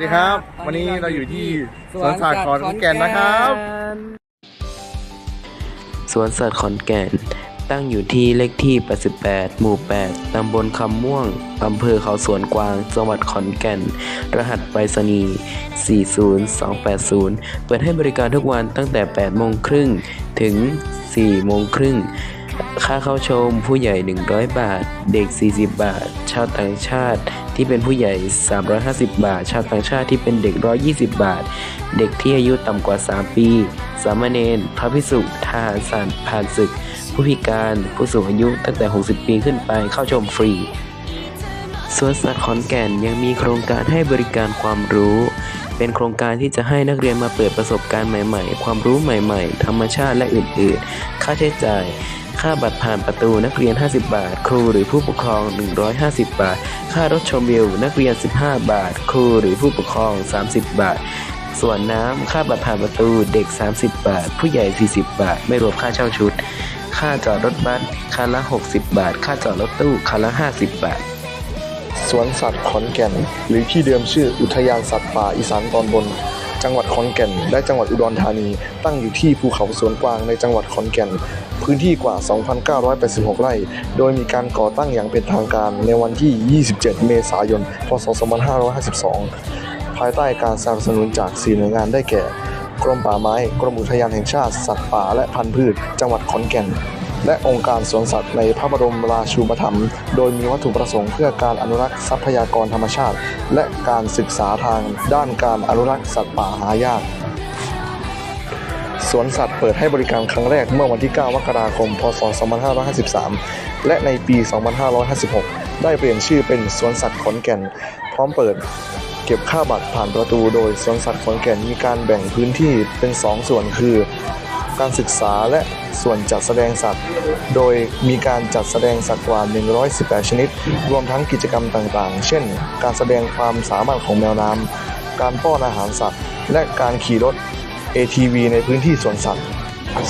สวัสดีครับ วันนี้เราอยู่ที่สวนสัตว์ขอนแก่นนะครับ สวนสัตว์ขอนแก่น ตั้งอยู่ที่เลขที่ 88 หมู่ 8 ตำบลคำม่วง อำเภอเขาสวนกวาง จังหวัดขอนแก่น รหัสไปรษณีย์ 40280 เปิดให้บริการทุกวันตั้งแต่ 8 โมงครึ่ง ถึง 4 โมงครึ่ง ค่าเข้าชมผู้ใหญ่ 100 บาท เด็ก 40 บาท ชาวต่างชาติที่เป็นผู้ใหญ่ 350 บาท ชาวต่างชาติที่เป็นเด็ก 120 บาท เด็กที่อายุต่ำกว่า 3 ปี สามเณรพระพิสุทหารสารผ่านศึก ผู้พิการผู้สูงอายุตั้งแต่ 60 ปีขึ้นไปเข้าชมฟรีสวนสัตว์ขอนแก่นยังมีโครงการให้บริการความรู้ เป็นโครงการที่จะให้นักเรียนมาเปิดประสบการณ์ใหม่ ๆ ความรู้ใหม่ ๆ ธรรมชาติและอื่น ๆ ค่าใช้จ่าย ค่าบัตรผ่านประตูนักเรียน 50 บาท ครูหรือผู้ปกครอง 150 บาท ค่ารถชมวิวนักเรียน 15 บาท ครูหรือผู้ปกครอง 30 บาท ส่วนน้ำค่าบัตรผ่านประตูเด็ก 30 บาท ผู้ใหญ่ 40 บาท ไม่รวมค่าเช่าชุด ค่าจอดรถบัสคันละ 60 บาท ค่าจอดรถตู้คันละ 50 บาทสวนสัตว์ขอนแก่น หรือที่เดิมชื่ออุทยานสัตว์ป่าอีสานตอนบน จังหวัดขอนแก่น และจังหวัดอุดรธานี ตั้งอยู่ที่ภูเขาสวนกวางในจังหวัดขอนแก่น พื้นที่กว่า 2,986 ไร่ โดยมีการก่อตั้งอย่างเป็นทางการในวันที่ 27 เมษายน พศ 2552 ภายใต้การสนับสนุนจากสี่หน่วยงานได้แก่ กรมป่าไม้ กรมอุทยานแห่งชาติ สัตว์ป่าและพันธุ์พืช จังหวัดขอนแก่น และองค์การสวนสัตว์ในพระบรมราชูปถัมภ์โดยมีวัตถุประสงค์เพื่อการอนุรักษ์ทรัพยากรธรรมชาติ และการศึกษาทางด้านการอนุรักษ์สัตว์ป่าหายากสวนสัตว์เปิดให้บริการครั้งแรกเมื่อวันที่ 9 มกราคม พศ 2553 และในปี 2556 ได้เปลี่ยนชื่อเป็นสวนสัตว์ขอนแก่น พร้อมเปิดเก็บค่าบัตรผ่านประตูโดยสวนสัตว์ขอนแก่นมีการแบ่งพื้นที่เป็น 2 ส่วนคือ การศึกษาและส่วนจัดแสดงสัตว์ โดยมีการจัดแสดงสัตว์กว่า 118 ชนิด รวมทั้งกิจกรรมต่างๆ เช่น การแสดงความสามารถของแมวน้ำ การป้อนอาหารสัตว์ และการขี่รถ ATV ในพื้นที่สวนสัตว์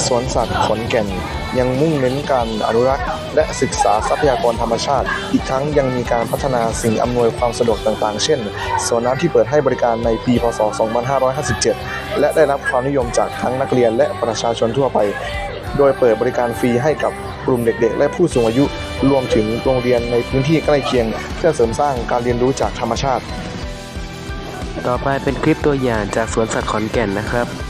สวนสัตว์ขอนแก่นยังมุ่งเน้นการอนุรักษ์ และศึกษาทรัพยากรธรรมชาติ อีกทั้งยังมีการพัฒนาสิ่งอำนวยความสะดวกต่างๆ เช่นสวนน้ำที่เปิดให้บริการในปี พศ 2557 และได้รับความนิยมจากทั้งนักเรียนและประชาชนทั่วไป โดยเปิดบริการฟรีให้กับกลุ่มเด็กๆ และผู้สูงอายุ รวมถึงโรงเรียนในพื้นที่ใกล้เคียง เพื่อเสริมสร้างการเรียนรู้จากธรรมชาติ ต่อไปเป็นคลิปตัวอย่างจากสวนสัตว์ขอนแก่นนะครับ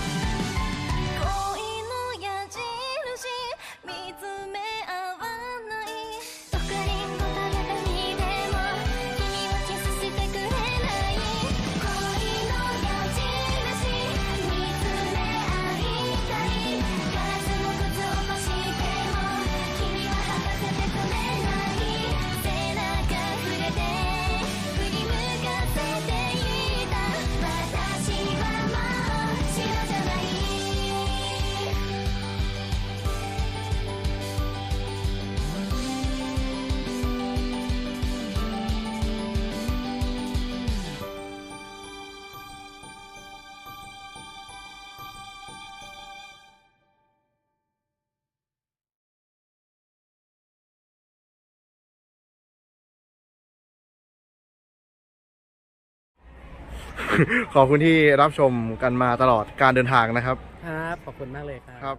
ขอบคุณที่รับชมกันมาตลอดการเดินทางนะครับ ครับ ขอบคุณมากเลยครับ ครับ